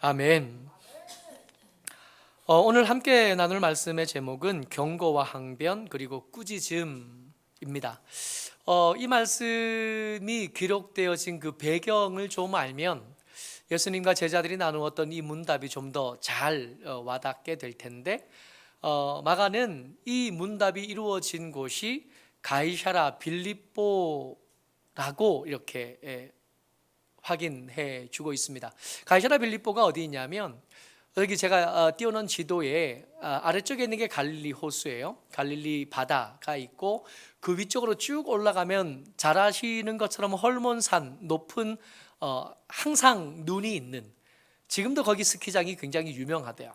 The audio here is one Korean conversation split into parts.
아멘. 어, 오늘 함께 나눌 말씀의 제목은 경고와 항변 그리고 꾸짖음입니다. 어, 이 말씀이 기록되어진 그 배경을 좀 알면 예수님과 제자들이 나누었던 이 문답이 좀 더 잘 와닿게 될 텐데 어, 마가는 이 문답이 이루어진 곳이 가이샤라 빌립보라고 이렇게 예, 확인해 주고 있습니다. 가이사라 빌립보가 어디 있냐면 여기 제가 어, 띄워놓은 지도에 아, 아래쪽에 있는 게 갈릴리 호수예요. 갈릴리 바다가 있고 그 위쪽으로 쭉 올라가면 잘 아시는 것처럼 헐몬산 높은 어, 항상 눈이 있는 지금도 거기 스키장이 굉장히 유명하대요.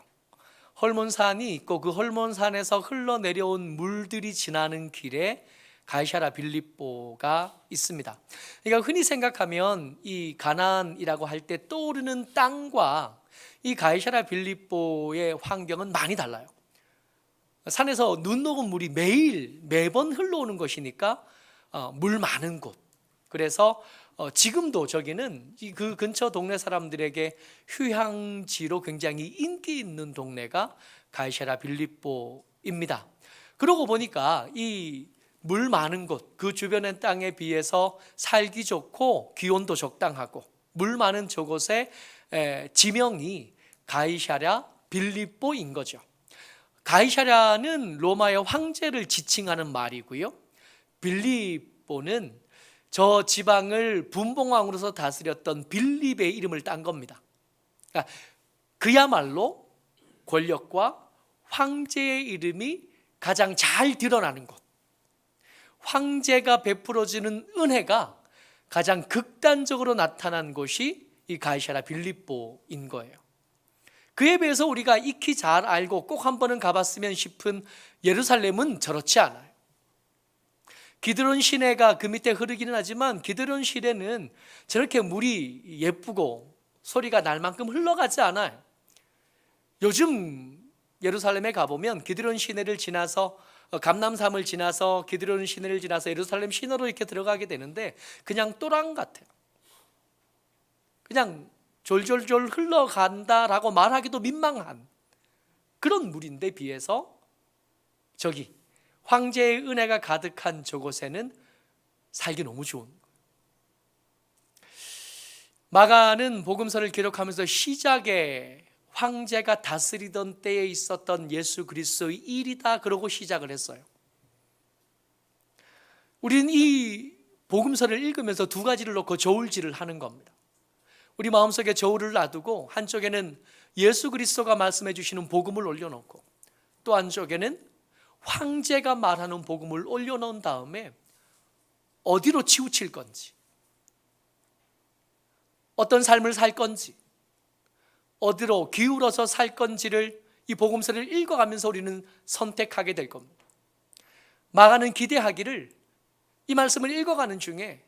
헐몬산이 있고 그 헐몬산에서 흘러내려온 물들이 지나는 길에 가이샤라 빌립보가 있습니다. 그러니까 흔히 생각하면 이 가나안이라고 할 때 떠오르는 땅과 이 가이샤라 빌립보의 환경은 많이 달라요. 산에서 눈 녹은 물이 매일 매번 흘러오는 것이니까 어, 물 많은 곳. 그래서 어, 지금도 저기는 이그 근처 동네 사람들에게 휴양지로 굉장히 인기 있는 동네가 가이샤라 빌립보입니다. 그러고 보니까 이 물 많은 곳, 그 주변의 땅에 비해서 살기 좋고 기온도 적당하고 물 많은 저곳의 에, 지명이 가이샤랴 빌립보인 거죠. 가이샤랴는 로마의 황제를 지칭하는 말이고요. 빌립보는 저 지방을 분봉왕으로서 다스렸던 빌립의 이름을 딴 겁니다. 그러니까 그야말로 권력과 황제의 이름이 가장 잘 드러나는 곳. 황제가 베풀어주는 은혜가 가장 극단적으로 나타난 곳이 이 가이샤라 빌립보인 거예요. 그에 비해서 우리가 익히 잘 알고 꼭 한 번은 가봤으면 싶은 예루살렘은 저렇지 않아요. 기드론 시내가 그 밑에 흐르기는 하지만 기드론 시내는 저렇게 물이 예쁘고 소리가 날 만큼 흘러가지 않아요. 요즘 예루살렘에 가보면 기드론 시내를 지나서 어, 감남산을 지나서 기드론 시내를 지나서 예루살렘 시내로 이렇게 들어가게 되는데 그냥 또랑 같아요. 그냥 졸졸졸 흘러간다라고 말하기도 민망한 그런 물인데 비해서 저기 황제의 은혜가 가득한 저곳에는 살기 너무 좋은. 마가는 복음서를 기록하면서 시작에 황제가 다스리던 때에 있었던 예수 그리스도의 일이다 그러고 시작을 했어요. 우리는 이 복음서를 읽으면서 두 가지를 놓고 저울질을 하는 겁니다. 우리 마음속에 저울을 놔두고 한쪽에는 예수 그리스도가 말씀해 주시는 복음을 올려놓고 또 한쪽에는 황제가 말하는 복음을 올려놓은 다음에 어디로 치우칠 건지 어떤 삶을 살 건지 어디로 기울어서 살 건지를 이 복음서를 읽어가면서 우리는 선택하게 될 겁니다. 마가는 기대하기를 이 말씀을 읽어가는 중에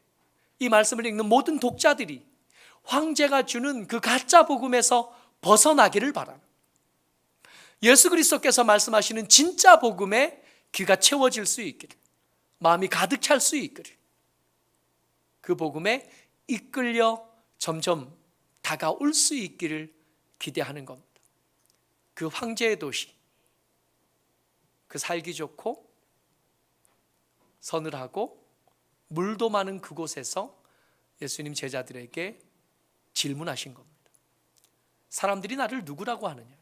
이 말씀을 읽는 모든 독자들이 황제가 주는 그 가짜 복음에서 벗어나기를 바랍니다. 예수 그리스도께서 말씀하시는 진짜 복음에 귀가 채워질 수 있기를 마음이 가득 찰 수 있기를 그 복음에 이끌려 점점 다가올 수 있기를 기대하는 겁니다. 그 황제의 도시, 그 살기 좋고 서늘하고 물도 많은 그곳에서 예수님 제자들에게 질문하신 겁니다. 사람들이 나를 누구라고 하느냐?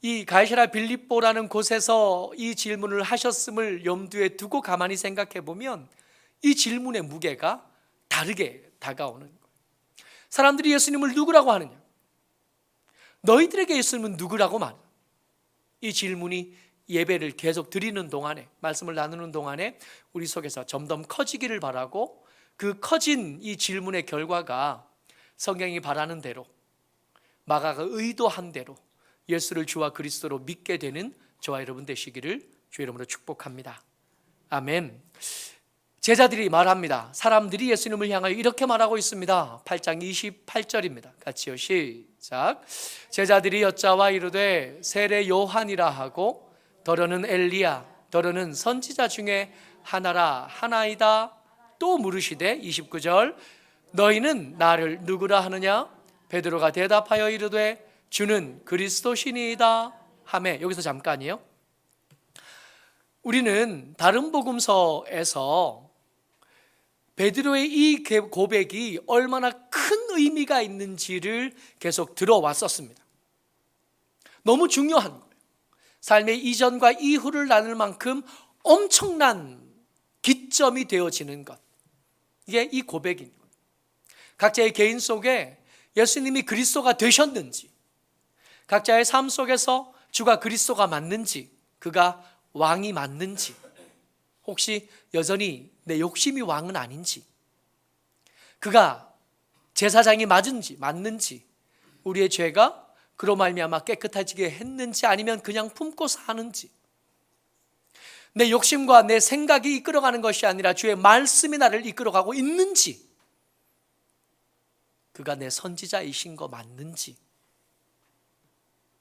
이 가이사라 빌립보라는 곳에서 이 질문을 하셨음을 염두에 두고 가만히 생각해 보면 이 질문의 무게가 다르게 다가오는. 사람들이 예수님을 누구라고 하느냐? 너희들에게 예수님은 누구라고 말? 이 질문이 예배를 계속 드리는 동안에 말씀을 나누는 동안에 우리 속에서 점점 커지기를 바라고 그 커진 이 질문의 결과가 성경이 바라는 대로 마가가 의도한 대로 예수를 주와 그리스도로 믿게 되는 저와 여러분 되시기를 주 이름으로 축복합니다. 아멘. 제자들이 말합니다. 사람들이 예수님을 향하여 이렇게 말하고 있습니다. 8장 28절입니다. 같이요. 시작. 제자들이 여자와 이르되 세례 요한이라 하고 더러는 엘리야 더러는 선지자 중에 하나라 하나이다 또 물으시되 29절 너희는 나를 누구라 하느냐 베드로가 대답하여 이르되 주는 그리스도시니이다 하매 여기서 잠깐이요. 우리는 다른 복음서에서 베드로의 이 고백이 얼마나 큰 의미가 있는지를 계속 들어왔었습니다. 너무 중요한 거예요. 삶의 이전과 이후를 나눌 만큼 엄청난 기점이 되어지는 것. 이게 이 고백인 거예요. 각자의 개인 속에 예수님이 그리스도가 되셨는지, 각자의 삶 속에서 주가 그리스도가 맞는지, 그가 왕이 맞는지, 혹시 여전히 내 욕심이 왕은 아닌지, 그가 제사장이 맞은지 맞는지, 우리의 죄가 그로 말미암아 깨끗해지게 했는지 아니면 그냥 품고 사는지, 내 욕심과 내 생각이 이끌어가는 것이 아니라 주의 말씀이 나를 이끌어가고 있는지, 그가 내 선지자이신 거 맞는지,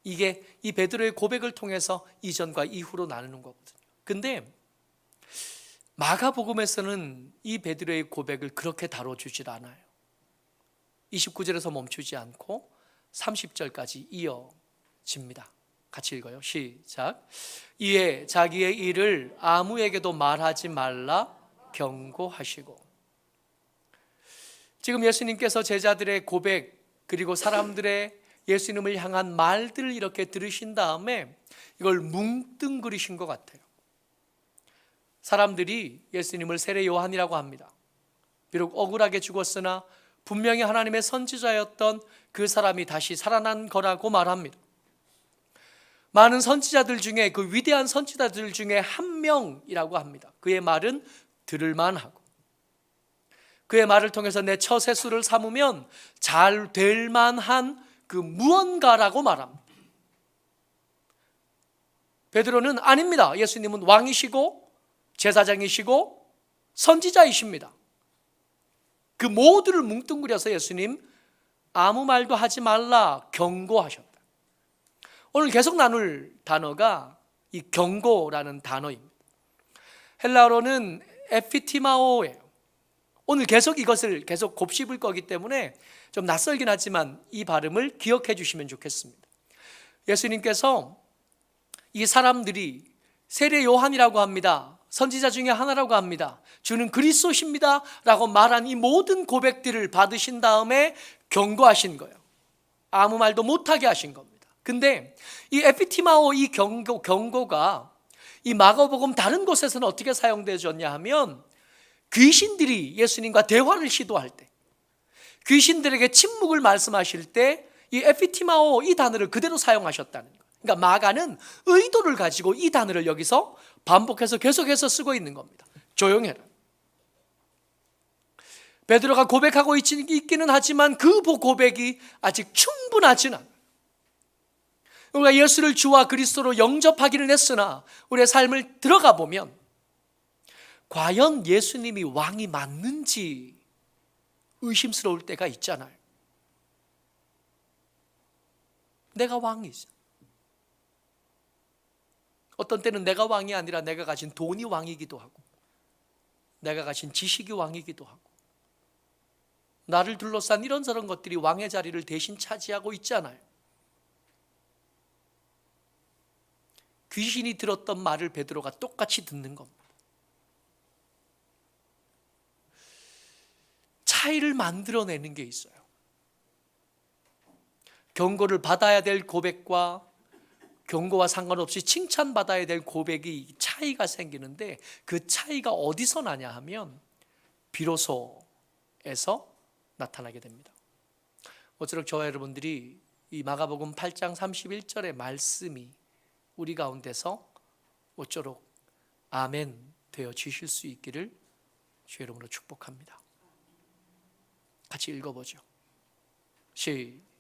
이게 이 베드로의 고백을 통해서 이전과 이후로 나누는 거거든요. 근데 마가복음에서는 이 베드로의 고백을 그렇게 다뤄주질 않아요. 29절에서 멈추지 않고 30절까지 이어집니다. 같이 읽어요. 시작. 이에 자기의 일을 아무에게도 말하지 말라 경고하시고. 지금 예수님께서 제자들의 고백 그리고 사람들의 예수님을 향한 말들을 이렇게 들으신 다음에 이걸 뭉뚱그리신 것 같아요. 사람들이 예수님을 세례 요한이라고 합니다. 비록 억울하게 죽었으나 분명히 하나님의 선지자였던 그 사람이 다시 살아난 거라고 말합니다. 많은 선지자들 중에 그 위대한 선지자들 중에 한 명이라고 합니다. 그의 말은 들을만 하고 그의 말을 통해서 내 처세수를 삼으면 잘 될 만한 그 무언가라고 말합니다. 베드로는 아닙니다. 예수님은 왕이시고 제사장이시고 선지자이십니다. 그 모두를 뭉뚱그려서 예수님 아무 말도 하지 말라 경고하셨다. 오늘 계속 나눌 단어가 이 경고라는 단어입니다. 헬라어로는 에피티마오예요. 오늘 계속 이것을 계속 곱씹을 거기 때문에 좀 낯설긴 하지만 이 발음을 기억해 주시면 좋겠습니다. 예수님께서 이 사람들이 세례 요한이라고 합니다. 선지자 중에 하나라고 합니다. 주는 그리스도십니다. 라고 말한 이 모든 고백들을 받으신 다음에 경고하신 거예요. 아무 말도 못하게 하신 겁니다. 근데 이 에피티마오 이 경고, 경고가 이 마가복음 다른 곳에서는 어떻게 사용되었냐 하면 귀신들이 예수님과 대화를 시도할 때 귀신들에게 침묵을 말씀하실 때 이 에피티마오 이 단어를 그대로 사용하셨다는 거예요. 그러니까 마가는 의도를 가지고 이 단어를 여기서 반복해서 계속해서 쓰고 있는 겁니다. 조용해라. 베드로가 고백하고 있기는 하지만 그 고백이 아직 충분하지는 않아요. 우리가 예수를 주와 그리스도로 영접하기는 했으나 우리의 삶을 들어가 보면 과연 예수님이 왕이 맞는지 의심스러울 때가 있잖아요. 내가 왕이죠. 어떤 때는 내가 왕이 아니라 내가 가진 돈이 왕이기도 하고, 내가 가진 지식이 왕이기도 하고, 나를 둘러싼 이런저런 것들이 왕의 자리를 대신 차지하고 있잖아요. 귀신이 들었던 말을 베드로가 똑같이 듣는 겁니다. 차이를 만들어내는 게 있어요. 경고를 받아야 될 고백과 경고와 상관없이 칭찬받아야 될 고백이 차이가 생기는데 그 차이가 어디서 나냐 하면 비로소에서 나타나게 됩니다. 모쪼록 저와 여러분들이 이 마가복음 8장 31절의 말씀이 우리 가운데서 모쪼록 아멘 되어 주실 수 있기를 주 이름으로 축복합니다. 같이 읽어보죠. 시작.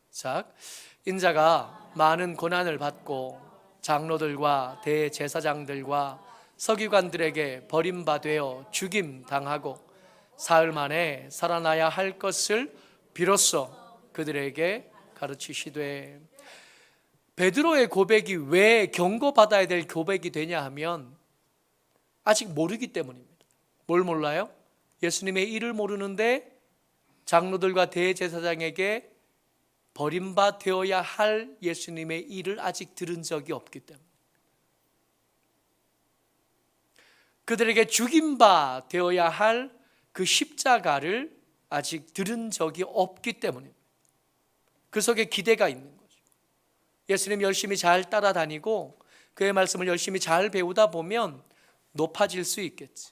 인자가 많은 고난을 받고 장로들과 대제사장들과 서기관들에게 버림받되어 죽임 당하고 사흘 만에 살아나야 할 것을 비로소 그들에게 가르치시되 베드로의 고백이 왜 경고받아야 될 고백이 되냐 하면 아직 모르기 때문입니다. 뭘 몰라요? 예수님의 일을 모르는데 장로들과 대제사장에게 버림받아야 할 예수님의 일을 아직 들은 적이 없기 때문에 그들에게 죽임바 되어야 할 그 십자가를 아직 들은 적이 없기 때문입니다. 그 속에 기대가 있는 거죠. 예수님 열심히 잘 따라다니고 그의 말씀을 열심히 잘 배우다 보면 높아질 수 있겠지.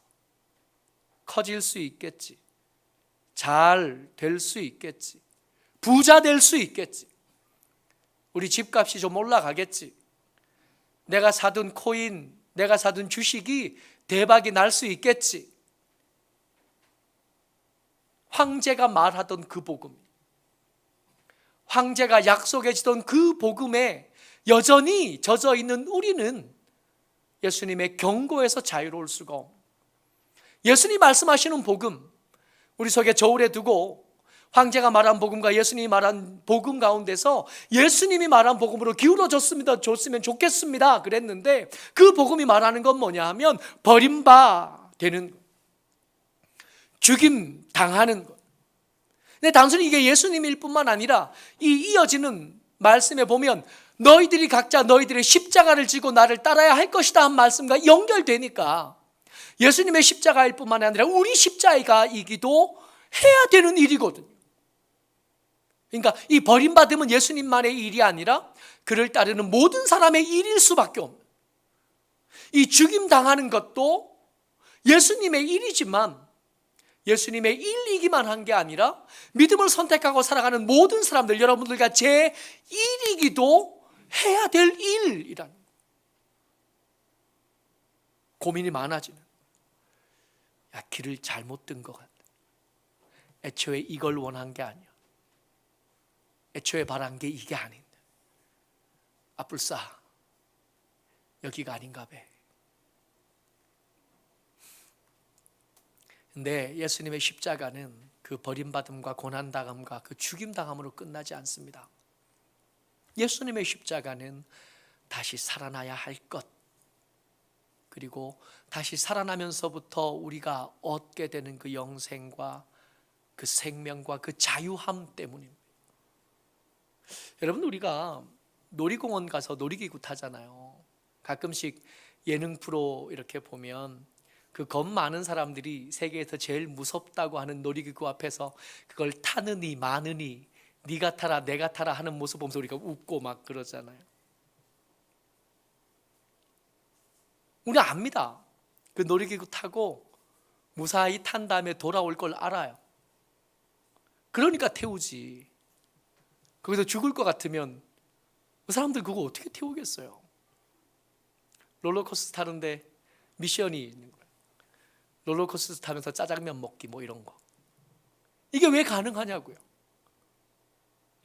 커질 수 있겠지. 잘 될 수 있겠지. 부자 될 수 있겠지. 우리 집값이 좀 올라가겠지. 내가 사둔 코인, 내가 사둔 주식이 대박이 날 수 있겠지. 황제가 말하던 그 복음. 황제가 약속해 주던 그 복음에 여전히 젖어 있는 우리는 예수님의 경고에서 자유로울 수가 없. 예수님 말씀하시는 복음, 우리 속에 저울에 두고 황제가 말한 복음과 예수님이 말한 복음 가운데서 예수님이 말한 복음으로 기울어졌습니다. 줬으면 좋겠습니다. 그랬는데 그 복음이 말하는 건 뭐냐 하면 버림바 되는 것. 죽임 당하는 것. 근데 단순히 이게 예수님일 뿐만 아니라 이 이어지는 말씀에 보면 너희들이 각자 너희들의 십자가를 지고 나를 따라야 할 것이다 한 말씀과 연결되니까 예수님의 십자가일 뿐만 아니라 우리 십자가이기도 해야 되는 일이거든요. 그러니까 이 버림받음은 예수님만의 일이 아니라 그를 따르는 모든 사람의 일일 수밖에 없는. 이 죽임 당하는 것도 예수님의 일이지만 예수님의 일이기만 한 게 아니라 믿음을 선택하고 살아가는 모든 사람들 여러분들과 제 일이기도 해야 될 일이라는 거. 고민이 많아지는. 야 길을 잘못 든 것 같아. 애초에 이걸 원한 게 아니야. 애초에 바란 게 이게 아닌데. 아뿔싸 여기가 아닌가 봐. 근데 예수님의 십자가는 그 버림받음과 고난당함과 그 죽임당함으로 끝나지 않습니다. 예수님의 십자가는 다시 살아나야 할 것, 그리고 다시 살아나면서부터 우리가 얻게 되는 그 영생과 그 생명과 그 자유함 때문입니다. 여러분, 우리가 놀이공원 가서 놀이기구 타잖아요. 가끔씩 예능 프로 이렇게 보면 그 겁 많은 사람들이 세계에서 제일 무섭다고 하는 놀이기구 앞에서 그걸 타느니 마느니 네가 타라 내가 타라 하는 모습 보면서 우리가 웃고 막 그러잖아요. 우리 압니다. 그 놀이기구 타고 무사히 탄 다음에 돌아올 걸 알아요. 그러니까 태우지. 거기서 죽을 것 같으면 그 사람들 그거 어떻게 태우겠어요? 롤러코스터 타는데 미션이 있는 거예요. 롤러코스터 타면서 짜장면 먹기 뭐 이런 거. 이게 왜 가능하냐고요?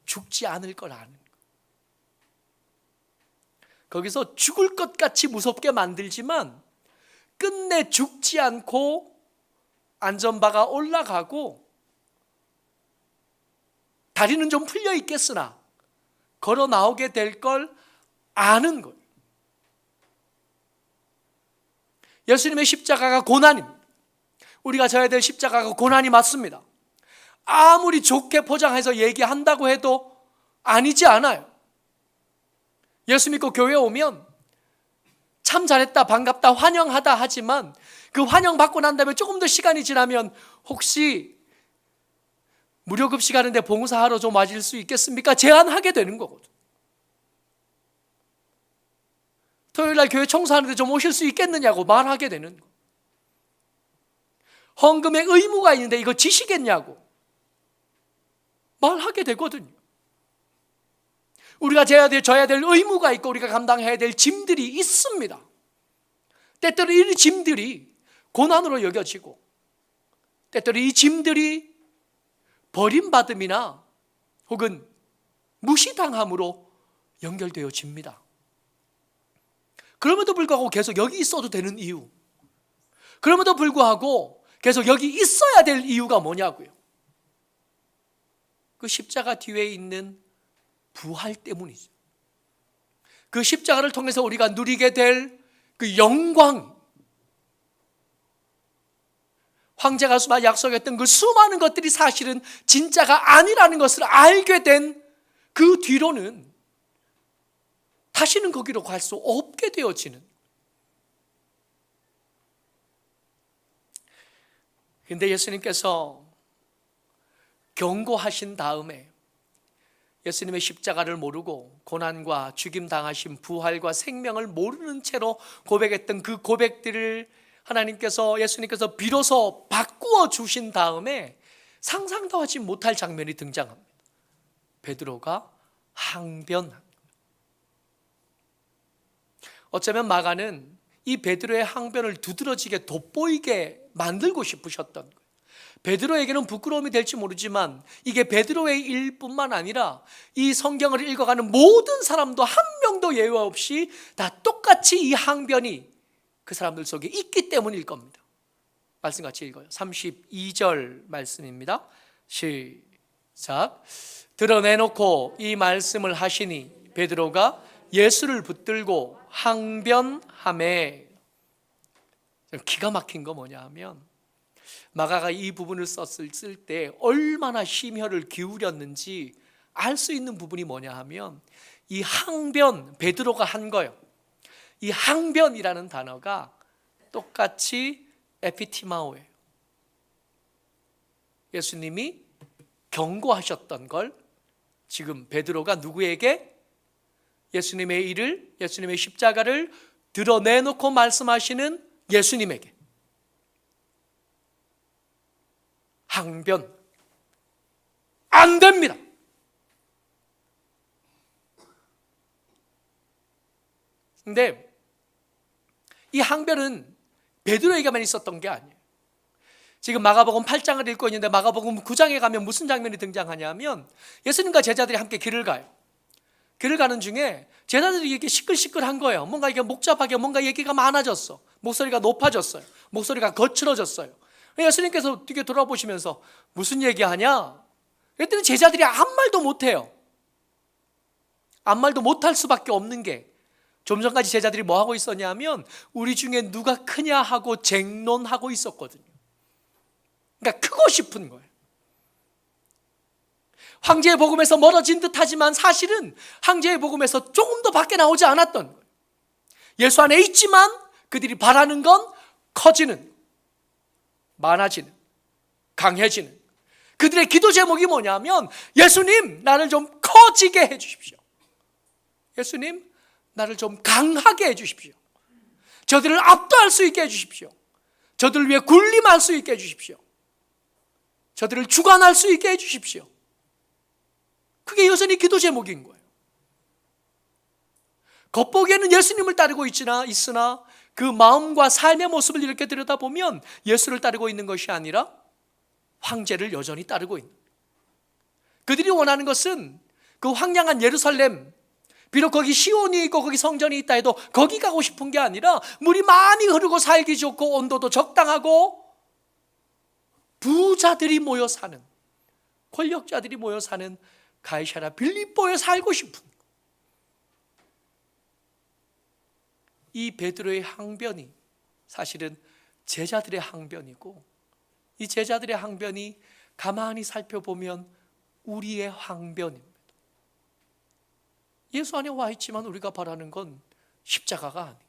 죽지 않을 걸 아는 거. 거기서 죽을 것 같이 무섭게 만들지만 끝내 죽지 않고 안전바가 올라가고 다리는 좀 풀려 있겠으나 걸어 나오게 될 걸 아는 거예요. 예수님의 십자가가 고난입니다. 우리가 져야 될 십자가가 고난이 맞습니다. 아무리 좋게 포장해서 얘기한다고 해도 아니지 않아요. 예수 믿고 교회 오면 참 잘했다, 반갑다, 환영하다 하지만 그 환영 받고 난 다음에 조금 더 시간이 지나면 혹시 무료 급식 하는데 봉사하러 좀 와줄 수 있겠습니까? 제안하게 되는 거거든. 토요일 날 교회 청소하는데 좀 오실 수 있겠느냐고 말하게 되는 거. 헌금에 의무가 있는데 이거 지시겠냐고 말하게 되거든요. 우리가 져야 될, 져야 될 의무가 있고 우리가 감당해야 될 짐들이 있습니다. 때때로 이 짐들이 고난으로 여겨지고 때때로 이 짐들이 버림받음이나 혹은 무시당함으로 연결되어집니다. 그럼에도 불구하고 계속 여기 있어도 되는 이유. 그럼에도 불구하고 계속 여기 있어야 될 이유가 뭐냐고요. 그 십자가 뒤에 있는 부활 때문이죠. 그 십자가를 통해서 우리가 누리게 될 그 영광, 황제 가 수마 약속했던 그 수많은 것들이 사실은 진짜가 아니라는 것을 알게 된 그 뒤로는 다시는 거기로 갈 수 없게 되어지는. 근데 예수님께서 경고하신 다음에 예수님의 십자가를 모르고 고난과 죽임 당하신 부활과 생명을 모르는 채로 고백했던 그 고백들을 하나님께서 예수님께서 비로소 바꾸어 주신 다음에 상상도 하지 못할 장면이 등장합니다. 베드로가 항변. 어쩌면 마가는 이 베드로의 항변을 두드러지게 돋보이게 만들고 싶으셨던 거예요. 베드로에게는 부끄러움이 될지 모르지만 이게 베드로의 일뿐만 아니라 이 성경을 읽어가는 모든 사람도 한 명도 예외 없이 다 똑같이 이 항변이 그 사람들 속에 있기 때문일 겁니다. 말씀 같이 읽어요. 32절 말씀입니다. 시작. 드러내놓고 이 말씀을 하시니 베드로가 예수를 붙들고 항변함에 기가 막힌 거 뭐냐 하면 마가가 이 부분을 썼을 때 얼마나 심혈을 기울였는지 알 수 있는 부분이 뭐냐 하면 이 항변 베드로가 한 거예요. 이 항변이라는 단어가 똑같이 에피티마오예요. 예수님이 경고하셨던 걸 지금 베드로가 누구에게 예수님의 일을 예수님의 십자가를 드러내놓고 말씀하시는 예수님에게 항변 안 됩니다. 근데 이 항변은 베드로에게만 있었던 게 아니에요. 지금 마가복음 8장을 읽고 있는데 마가복음 9장에 가면 무슨 장면이 등장하냐면 예수님과 제자들이 함께 길을 가요. 길을 가는 중에 제자들이 이렇게 시끌시끌한 거예요. 뭔가 이게 복잡하게 뭔가 얘기가 많아졌어. 목소리가 높아졌어요. 목소리가 거칠어졌어요. 예수님께서 뒤에 돌아보시면서 무슨 얘기하냐? 그랬더니 제자들이 아무 말도 못해요. 아무 말도 못할 수밖에 없는 게 좀 전까지 제자들이 뭐 하고 있었냐면 우리 중에 누가 크냐 하고 쟁론하고 있었거든요. 그러니까 크고 싶은 거예요. 황제의 복음에서 멀어진 듯하지만 사실은 황제의 복음에서 조금 더 밖에 나오지 않았던 거예요. 예수 안에 있지만 그들이 바라는 건 커지는, 많아지는, 강해지는. 그들의 기도 제목이 뭐냐면 예수님 나를 좀 커지게 해 주십시오. 예수님 나를 좀 강하게 해 주십시오. 저들을 압도할 수 있게 해 주십시오. 저들을 위해 군림할 수 있게 해 주십시오. 저들을 주관할 수 있게 해 주십시오. 그게 여전히 기도 제목인 거예요. 겉보기에는 예수님을 따르고 있으나, 있으나 그 마음과 삶의 모습을 이렇게 들여다보면 예수를 따르고 있는 것이 아니라 황제를 여전히 따르고 있는. 그들이 원하는 것은 그 황량한 예루살렘, 비록 거기 시온이 있고 거기 성전이 있다 해도 거기 가고 싶은 게 아니라 물이 많이 흐르고 살기 좋고 온도도 적당하고 부자들이 모여 사는 권력자들이 모여 사는 가이샤라 빌립보에 살고 싶은 이 베드로의 항변이 사실은 제자들의 항변이고 이 제자들의 항변이 가만히 살펴보면 우리의 항변입니다. 예수 안에 와 있지만 우리가 바라는 건 십자가가 아니에요.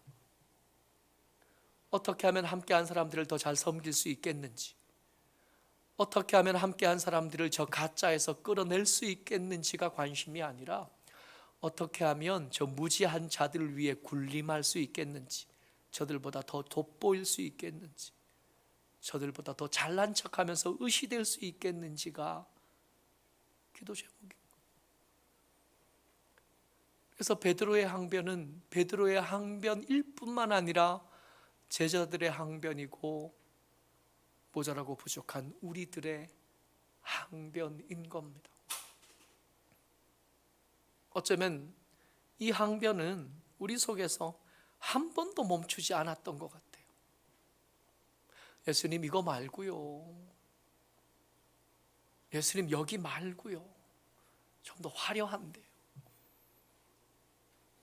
어떻게 하면 함께한 사람들을 더 잘 섬길 수 있겠는지, 어떻게 하면 함께한 사람들을 저 가짜에서 끌어낼 수 있겠는지가 관심이 아니라 어떻게 하면 저 무지한 자들을 위해 군림할 수 있겠는지, 저들보다 더 돋보일 수 있겠는지, 저들보다 더 잘난 척하면서 의시될 수 있겠는지가 기도 제목입니다. 그래서 베드로의 항변은 베드로의 항변일 뿐만 아니라 제자들의 항변이고 모자라고 부족한 우리들의 항변인 겁니다. 어쩌면 이 항변은 우리 속에서 한 번도 멈추지 않았던 것 같아요. 예수님 이거 말고요. 예수님 여기 말고요. 좀 더 화려한데요.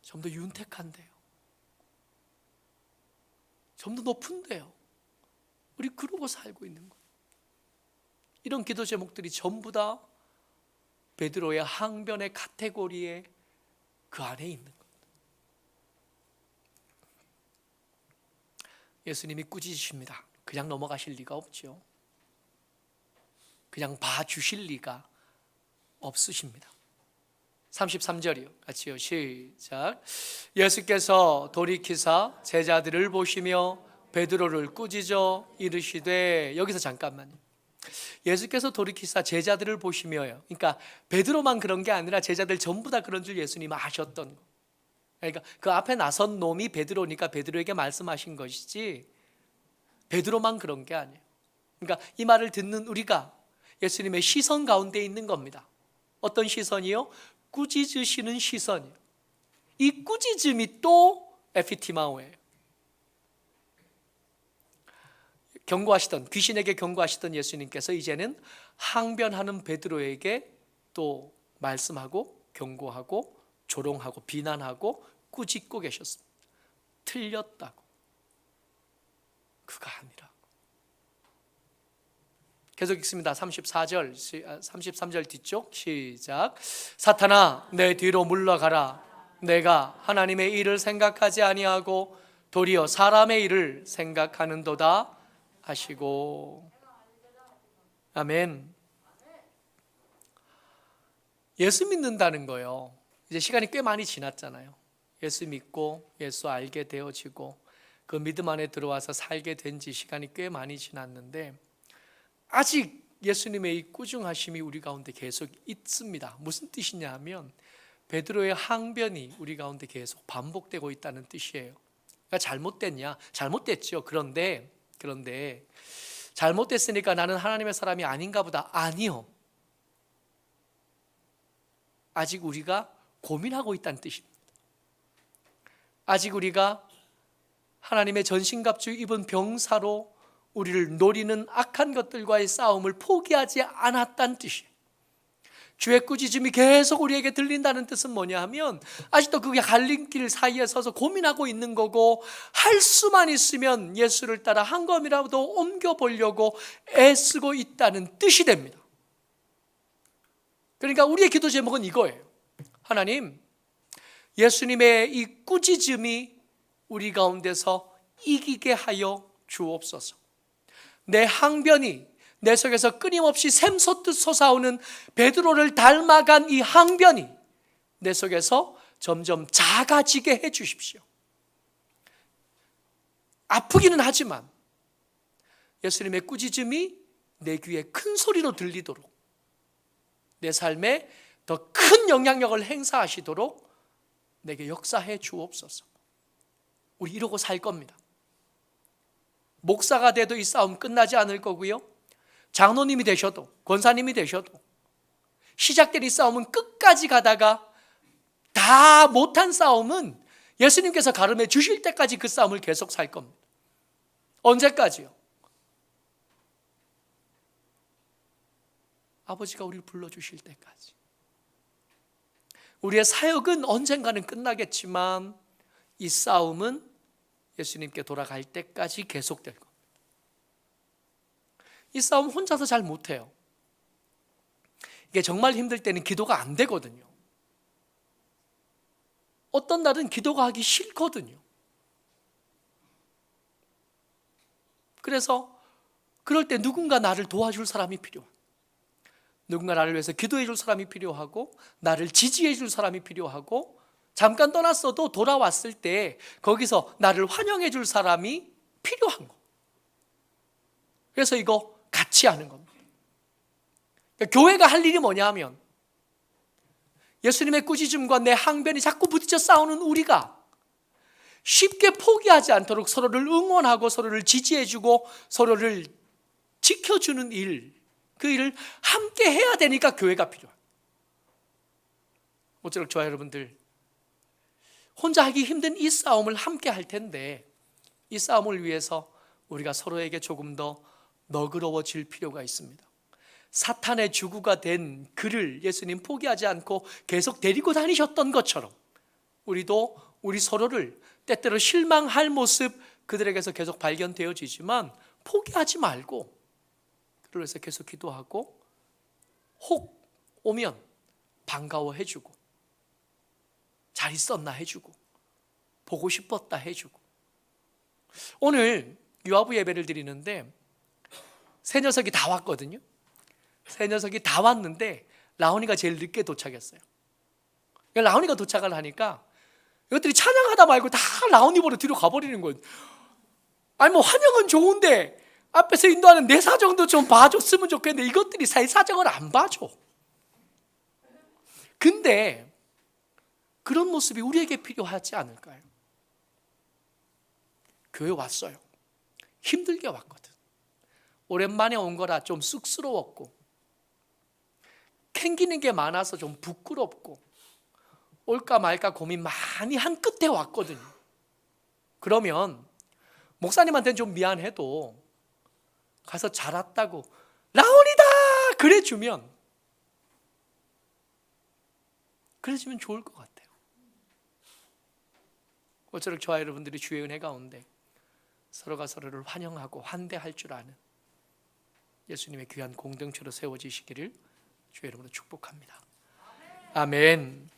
좀 더 윤택한데요. 좀 더 높은데요. 우리 그러고 살고 있는 거예요. 이런 기도 제목들이 전부 다 베드로의 항변의 카테고리에 그 안에 있는 것. 예수님이 꾸짖으십니다. 그냥 넘어가실 리가 없죠. 그냥 봐주실 리가 없으십니다. 33절이요. 같이요. 시작. 예수께서 돌이키사 제자들을 보시며 베드로를 꾸짖어 이르시되 여기서 잠깐만요. 예수께서 돌이키사 제자들을 보시며요. 그러니까 베드로만 그런 게 아니라 제자들 전부 다 그런 줄 예수님 아셨던 거. 그러니까 그 앞에 나선 놈이 베드로니까 베드로에게 말씀하신 것이지 베드로만 그런 게 아니에요. 그러니까 이 말을 듣는 우리가 예수님의 시선 가운데 있는 겁니다. 어떤 시선이요? 꾸짖으시는 시선이요. 이 꾸짖음이 또 에피티마오예요. 경고하시던 귀신에게 경고하시던 예수님께서 이제는 항변하는 베드로에게 또 말씀하고 경고하고 조롱하고 비난하고 꾸짖고 계셨습니다. 틀렸다고. 그가 아니라. 계속 읽습니다. 34절, 33절 뒤쪽 시작. 사탄아, 내 뒤로 물러가라. 내가 하나님의 일을 생각하지 아니하고 도리어 사람의 일을 생각하는도다 하시고. 아멘. 예수 믿는다는 거요. 이제 시간이 꽤 많이 지났잖아요. 예수 믿고 예수 알게 되어지고 그 믿음 안에 들어와서 살게 된 지 시간이 꽤 많이 지났는데 아직 예수님의 이 꾸중하심이 우리 가운데 계속 있습니다. 무슨 뜻이냐 하면 베드로의 항변이 우리 가운데 계속 반복되고 있다는 뜻이에요. 그러니까 잘못됐냐? 잘못됐죠. 그런데 그런데 잘못됐으니까 나는 하나님의 사람이 아닌가 보다. 아니요. 아직 우리가 고민하고 있다는 뜻입니다. 아직 우리가 하나님의 전신갑주 입은 병사로 우리를 노리는 악한 것들과의 싸움을 포기하지 않았다는 뜻이에요. 주의 꾸짖음이 계속 우리에게 들린다는 뜻은 뭐냐 하면 아직도 그게 갈림길 사이에 서서 고민하고 있는 거고 할 수만 있으면 예수를 따라 한 걸음이라도 옮겨 보려고 애쓰고 있다는 뜻이 됩니다. 그러니까 우리의 기도 제목은 이거예요. 하나님, 예수님의 이 꾸짖음이 우리 가운데서 이기게 하여 주옵소서. 내 항변이 내 속에서 끊임없이 샘솟듯 솟아오는 베드로를 닮아간 이 항변이 내 속에서 점점 작아지게 해 주십시오. 아프기는 하지만 예수님의 꾸짖음이 내 귀에 큰 소리로 들리도록 내 삶에 더 큰 영향력을 행사하시도록 내게 역사해 주옵소서. 우리 이러고 살 겁니다. 목사가 돼도 이 싸움 끝나지 않을 거고요. 장로님이 되셔도 권사님이 되셔도 시작된 이 싸움은 끝까지 가다가 다 못한 싸움은 예수님께서 가름해 주실 때까지 그 싸움을 계속 살 겁니다. 언제까지요? 아버지가 우리를 불러주실 때까지. 우리의 사역은 언젠가는 끝나겠지만 이 싸움은 예수님께 돌아갈 때까지 계속될 겁니다. 이 싸움 혼자서 잘 못해요. 이게 정말 힘들 때는 기도가 안 되거든요. 어떤 날은 기도가 하기 싫거든요. 그래서 그럴 때 누군가 나를 도와줄 사람이 필요해. 누군가 나를 위해서 기도해 줄 사람이 필요하고 나를 지지해 줄 사람이 필요하고 잠깐 떠났어도 돌아왔을 때 거기서 나를 환영해 줄 사람이 필요한 거. 그래서 이거 같이 하는 겁니다. 그러니까 교회가 할 일이 뭐냐 하면 예수님의 꾸짖음과 내 항변이 자꾸 부딪혀 싸우는 우리가 쉽게 포기하지 않도록 서로를 응원하고 서로를 지지해주고 서로를 지켜주는 일, 그 일을 함께 해야 되니까 교회가 필요해요. 모쪼록 저와 여러분들 혼자 하기 힘든 이 싸움을 함께 할 텐데 이 싸움을 위해서 우리가 서로에게 조금 더 너그러워질 필요가 있습니다. 사탄의 주구가 된 그를 예수님 포기하지 않고 계속 데리고 다니셨던 것처럼 우리도 우리 서로를 때때로 실망할 모습 그들에게서 계속 발견되어지지만 포기하지 말고 그래서 계속 기도하고 혹 오면 반가워해주고 잘 있었나 해주고 보고 싶었다 해주고 오늘 유아부 예배를 드리는데 새 녀석이 다 왔거든요. 새 녀석이 다 왔는데 라온이가 제일 늦게 도착했어요. 그러니까 라온이가 도착을 하니까 이것들이 찬양하다 말고 다 라온이 보러 뒤로 가버리는 거예요. 아니 뭐 환영은 좋은데 앞에서 인도하는 내 사정도 좀 봐줬으면 좋겠는데 이것들이 새 사정을 안 봐줘. 근데 그런 모습이 우리에게 필요하지 않을까요? 교회 왔어요. 힘들게 왔거든. 오랜만에 온 거라 좀 쑥스러웠고, 캥기는 게 많아서 좀 부끄럽고, 올까 말까 고민 많이 한 끝에 왔거든요. 그러면 목사님한테는 좀 미안해도 가서 잘 왔다고 라온이다 그래 주면 그래 주면 좋을 것 같아요. 모쪼록 저와 여러분들이 주의 은혜 가운데 서로가 서로를 환영하고 환대할 줄 아는 예수님의 귀한 공동체로 세워지시기를 주의 이름으로 축복합니다. 아멘.